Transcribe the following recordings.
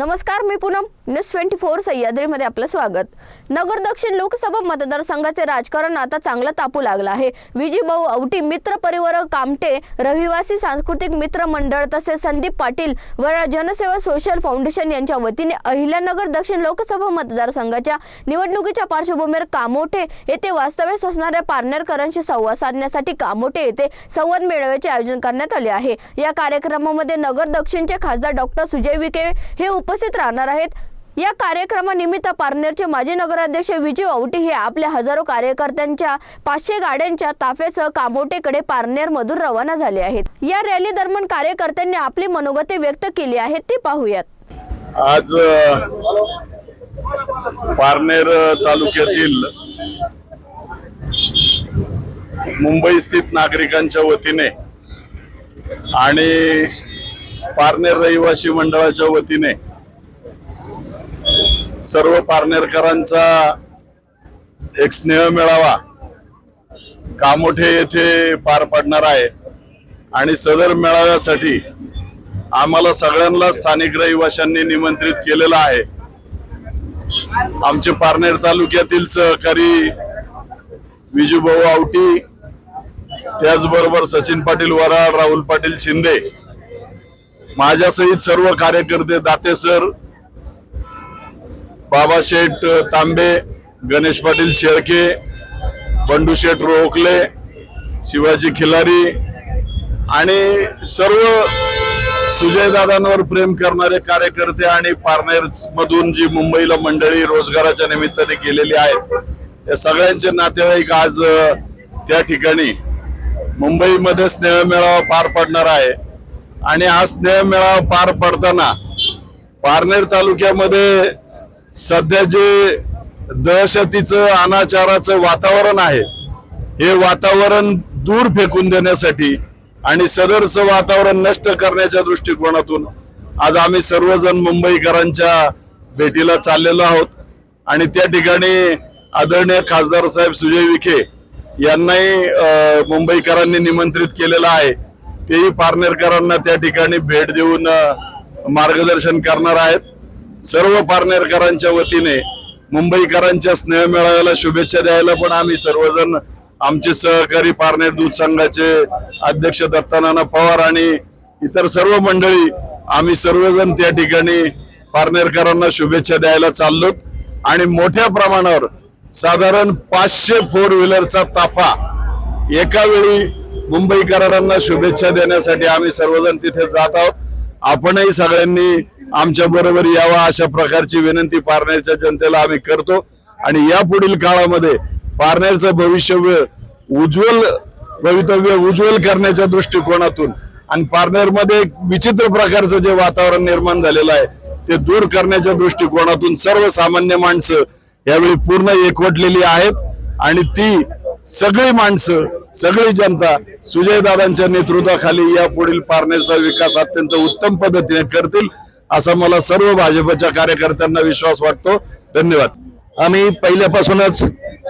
नमस्कार मी Poonam. News twenty four सह्याद्रीमध्ये आपलं स्वागत. नगर दक्षिण लोकसभा मतदारसंघाचे राजकारण आता चांगलं तापू लागलं आहे. विजयभाऊ औटी मित्र परिवार कामटे रहिवासी सांस्कृतिक मित्र मंडळ तसेच संदीप पाटील व जनसेवा सोशल फाउंडेशन यांच्या वतीने अहिल्यानगर दक्षिण लोकसभा मतदारसंघाच्या निवडणुकीच्या पार्श्वभूमीवर कामोठे येथे वास्तव्यास असणाऱ्या पारनेरकरांशी संवाद साधण्यासाठी कामोठे येथे संवाद मेळाव्याचे आयोजन करण्यात आले आहे. या कार्यक्रमामध्ये नगर दक्षिणचे खासदार डॉक्टर सुजय विखे हे उपस्थित राहणार आहेत. या कार्यक्रमानिमित्त पारनेरचे माजी नगराध्यक्ष विजय औटी हे आपल्या हजारो कार्यकर्त्यांच्या पाचशे गाड्यांच्या ताफ्यासह कामोटेकडे पारनेर मधून रवाना झाले आहेत. या रॅली दरम्यान कार्यकर्त्यांनी आपली मनोगते व्यक्त केली आहेत ती पाहूयात. आज पारनेर तालुक्यातील मुंबई स्थित नागरिकांच्या वतीने आणि पारनेर रहिवासी मंडळाच्या वतीने सर्व पारनेरकरांचा एक स्नेह मेळावा कामोठे येथे पार पडणार आहे. आणि सदर मेळाव्यासाठी आम्हाला सगळ्यांना स्थानिक रहिवाशांनी निमंत्रित केलेलं आहे. आमचे पारनेर तालुक्यातील सहकारी विजूभाऊ आवटी त्याचबरोबर सचिन पाटील वराड राहुल पाटील शिंदे माझ्यासहित सर्व कार्यकर्ते दाते सर बाबाशेठ तांबे गणेश पाटील शेळके बंडू शेठ शिवाजी खिलारी आणि सर्व सुजयदादांवर प्रेम करणारे कार्यकर्ते आणि पारनेर मधून जी मुंबईला मंडळी रोजगाराच्या निमित्ताने गेलेली आहेत त्या सगळ्यांचे नातेवाईक आज त्या ठिकाणी मुंबईमध्ये स्नेहमेळावा पार पडणार आहे. आणि हा स्नेहमेळावा पार पडताना पारनेर तालुक्यामध्ये सध्या जे दहशतीचं अनाचाराचं वातावरण आहे हे वातावरण दूर फेकून देण्यासाठी आणि सदरचं वातावरण नष्ट करण्याच्या दृष्टिकोनातून आज आम्ही सर्वजण मुंबईकरांच्या भेटीला चाललेलो आहोत. आणि त्या ठिकाणी आदरणीय खासदार साहेब सुजय विखे यांनाही मुंबईकरांनी निमंत्रित केलेलं आहे. तेही पारनेरकरांना त्या ठिकाणी भेट देऊन मार्गदर्शन करणार आहेत. सर्व पारनेरकरांच्या वतीने मुंबईकरांच्या स्नेहमेळाव्याला शुभेच्छा द्यायला पण आम्ही सर्वजण आमचे सहकारी पारनेर दूध संघाचे अध्यक्ष दत्तानाना पवार आणि इतर सर्व मंडळी आम्ही सर्वजण त्या ठिकाणी पारनेरकरांना शुभेच्छा द्यायला चाललो आणि मोठ्या प्रमाणावर साधारण पाचशे फोर व्हीलरचा ताफा एका वेळी मुंबईकरांना शुभेच्छा देण्यासाठी आम्ही सर्वजण तिथे जात आहोत. आपणही सगळ्यांनी आमच्या बरोबर यावा अशा प्रकारची विनंती पारनेरच्या जनतेला आम्ही करतो. आणि या पुढील काळामध्ये पारनेरचं भविष्यव्य उज्ज्वल भवितव्य उज्ज्वल करण्याच्या दृष्टिकोनातून आणि पारनेरमध्ये एक विचित्र प्रकारचं जे वातावरण निर्माण झालेलं आहे ते दूर करण्याच्या दृष्टिकोनातून सर्वसामान्य माणसं यावेळी पूर्ण एकवटलेली आहेत. आणि ती सगळी माणसं सगळी जनता सुजयदादांच्या नेतृत्वाखाली या पुढील पारनेरचा विकास अत्यंत उत्तम पद्धतीने करतील. असा मला सर्व भाजपच्या कार्यकर्त्यांना विश्वास वाटतो. धन्यवाद. आम्ही पहिल्यापासूनच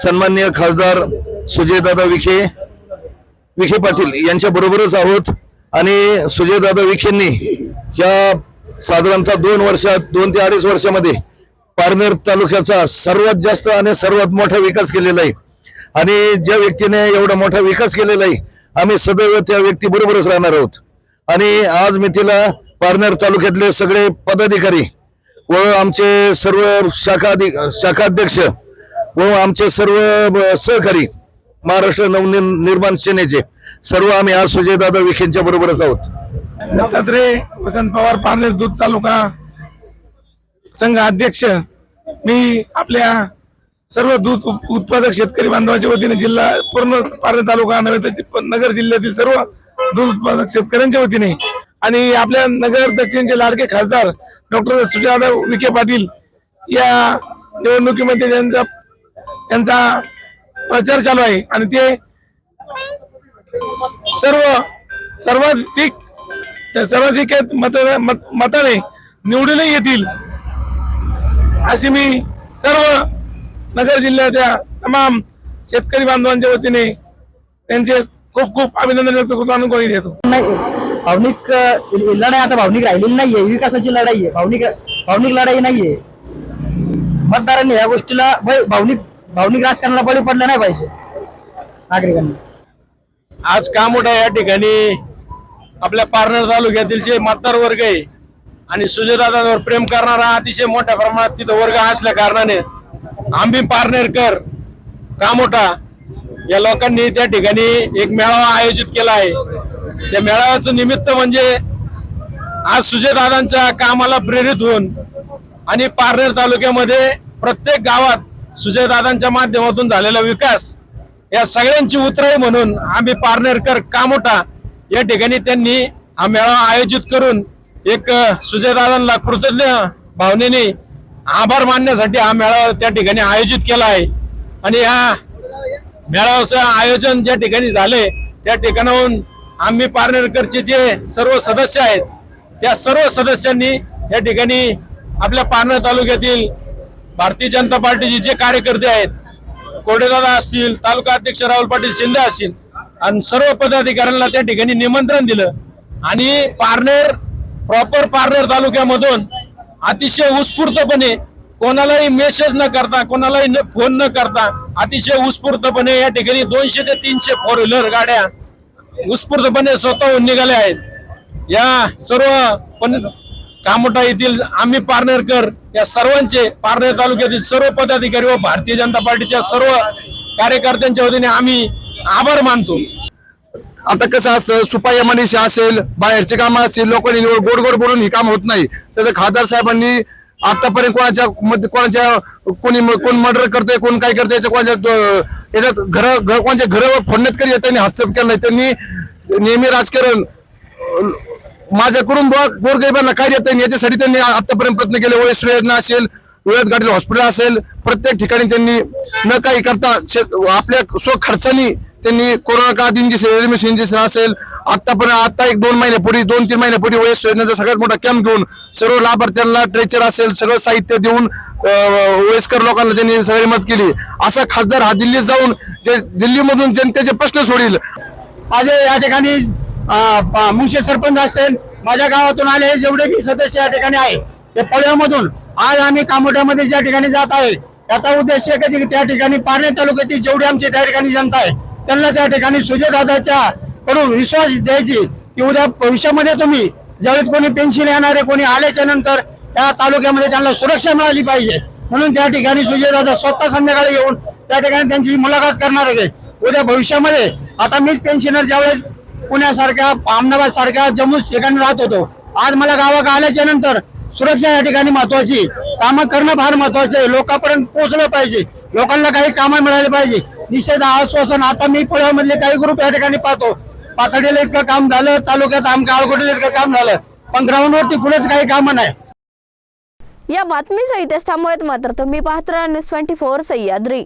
सन्माननीय खासदार सुजयदादा विखे विखे पाटील यांच्या बरोबरच आहोत. आणि सुजयदादा विखेंनी या साधारणतः दोन वर्षात दोन ते अडीच वर्षामध्ये पारनेर तालुक्याचा सर्वात जास्त आणि सर्वात मोठा विकास केलेला आहे. आणि ज्या व्यक्तीने एवढा मोठा विकास केलेला आहे आम्ही सदैव त्या व्यक्ती बरोबरच राहणार आहोत. आणि आज मी तिला पारनेर तालुक्यातले सगळे पदाधिकारी व आमचे सर्व शाखा शाखाध्यक्ष व आमचे सर्व सहकारी महाराष्ट्र नवनिर्माण सेनेचे सर्व आम्ही आज सुजयदादा विखेंच्या बरोबरच आहोत. दत्तात्रे वसंत पवार पारनेर दूध तालुका संघ अध्यक्ष मी आपल्या सर्व दूध उप- उत्पादक शेतकरी बांधवाच्या वतीने जिल्हा पूर्ण पारनेर तालुका नव्हे तर नगर जिल्ह्यातील सर्व दूध उत्पादक शेतकऱ्यांच्या वतीने आणि आपल्या नगर दक्षिणचे लाडके खासदार डॉक्टर सुजादा विखे पाटील या निवडणुकीमध्ये त्यांचा त्यांचा प्रचार चालू आहे. आणि ते सर्व सर्वाधिक सर्वाधिक मत मताने निवडूनही येतील. अशी मी सर्व नगर जिल्ह्याच्या तमाम शेतकरी बांधवांच्या वतीने त्यांचे खूप खूप अभिनंदन व्यक्त करतो अनुभव देतो. भावनिक लढाई आता भावनिक राहिलेली नाहीये विकासाची लढाई आहे भावनिक भावनिक लढाई नाहीये. मतदारांनी या गोष्टीला भावनिक भावनिक राजकारणाला बळी पडलं नाही पाहिजे नागरिकांनी. आज कामोठा या ठिकाणी. आपल्या पारनेर तालुक्यातील जे मतदार वर्ग आहे आणि सुजयदादांवर प्रेम करणारा अतिशय मोठ्या प्रमाणात तिथं वर्ग असल्या कारणाने आम्ही पारनेरकर कामोठा या लोकांनी त्या ठिकाणी एक मेळावा आयोजित केला आहे. त्या मेळाव्याचं निमित्त म्हणजे आज सुजयदादांच्या कामाला प्रेरित होऊन आणि पारनेर तालुक्यामध्ये प्रत्येक गावात सुजयदादांच्या माध्यमातून झालेला विकास या सगळ्यांची उतराई म्हणून आम्ही पारनेरकर कामोठा या ठिकाणी त्यांनी हा मेळावा आयोजित करून एक सुजयदादांना कृतज्ञ भावनेने आभार मानण्यासाठी हा मेळावा त्या ठिकाणी आयोजित केला आहे. आणि या मेळाव्याचं आयोजन ज्या ठिकाणी झाले त्या ठिकाणाहून आम्ही पारनेरकरचे जे सर्व सदस्य आहेत त्या सर्व सदस्यांनी या ठिकाणी आपल्या पारनेर तालुक्यातील भारतीय जनता पार्टीचे जे कार्यकर्ते आहेत कोडेदादा असतील तालुका अध्यक्ष राहुल पाटील शिंदे असतील आणि सर्व पदाधिकाऱ्यांना त्या ठिकाणी निमंत्रण दिलं. आणि पारनेर प्रॉपर पारनेर तालुक्यामधून अतिशय उत्स्फूर्तपणे कोणालाही मेसेज न करता कोणालाही न- फोन न करता अतिशय उत्स्फूर्तपणे या ठिकाणी दोनशे ते तीनशे फोर व्हीलर गाड्या उत्स्फूर्तपणे स्वतःहून निघाले आहेत. या सर्व पण कामोठा येथील आम्ही पारनेरकर या सर्वांचे पारनेर तालुक्यातील सर्व पदाधिकारी व भारतीय जनता पार्टीच्या सर्व कार्यकर्त्यांच्या वतीने आम्ही आभार मानतो. आता कसं असतं सुपाया मनीषी असेल बाहेरचे कामं असतील लोकांनी गोड गोड बोलून ही काम होत नाही. त्याचं खासदार साहेबांनी आतापर्यंत कोणाच्या मध्ये कोणाच्या कोणी कोण मर्डर करतोय कोण काय करतोय कोणाच्या याच्यात घर घर कोणाच्या घरावर फोडण्यात कधी त्यांनी हस्तक्षेप केला नाही. त्यांनी नेहमी राजकारण माझ्याकडून गोरगरिबांना काय देत याच्यासाठी त्यांनी आतापर्यंत प्रयत्न केले. वयस योजना असेल वेळात गाडील हॉस्पिटल असेल प्रत्येक ठिकाणी त्यांनी न काही करता आपल्या स्व खर्चानी त्यांनी कोरोना काळात सेवा इंजेक्शन असेल. आतापर्यंत आता एक दोन महिन्यापूर्वी दोन तीन महिन्यापूर्वी वयस योजनेचा सगळ्यात मोठा कॅम्प घेऊन सर्व लाभार्थ्यांना ट्रेचर असेल सगळं साहित्य देऊन वयस्कर लोकांना त्यांनी सगळी मदत केली. असा खासदार हा दिल्लीत जाऊन जे दिल्लीमधून जनतेचे प्रश्न सोडील. माझे या ठिकाणी मुंशी सरपंच असेल माझ्या गावातून आले जेवढे बी सदस्य या ठिकाणी आहे ते पळ्यामधून आज आम्ही कामोठ्यामध्ये ज्या ठिकाणी जात आहे याचा उद्देश एकच आहे की त्या ठिकाणी पारणे तालुक्यातील जेवढी आमची त्या ठिकाणी जनता आहे त्यांना त्या ठिकाणी सूर्यदादाच्या कडून विश्वास द्यायची की उद्या भविष्यामध्ये तुम्ही ज्यावेळेस कोणी पेन्शन येणारे कोणी आल्याच्यानंतर त्या तालुक्यामध्ये त्यांना सुरक्षा मिळाली पाहिजे. म्हणून त्या ठिकाणी सूर्यदादा स्वतः संध्याकाळी येऊन त्या ठिकाणी त्यांची मुलाखत करणार आहे. उद्या भविष्यामध्ये आता मीच पेन्शनर ज्यावेळेस पुण्यासारख्या अहमदाबाद सारख्या जम्मू ठिकाणी राहत होतो आज मला गावात आल्याच्यानंतर सुरक्षा या ठिकाणी महत्वाची कामं करणं फार महत्वाचं आहे. लोकांपर्यंत पोहोचलं पाहिजे. लोकांना काही कामं मिळाली पाहिजे. निषेध आश्वासन. आता मी पुण्यामधले काही ग्रुप या ठिकाणी पाहतो. पाथडीला इतकं काम झालं तालुक्यात आमच्या आळकोटीला इतकं काम झालं पण ग्राउंडवरती कुठेच काही कामं नाही. या बातमीचा इथेच थांबवत मात्र तुम्ही पाहत राहा न्यूज ट्वेंटी फोर सह्याद्री.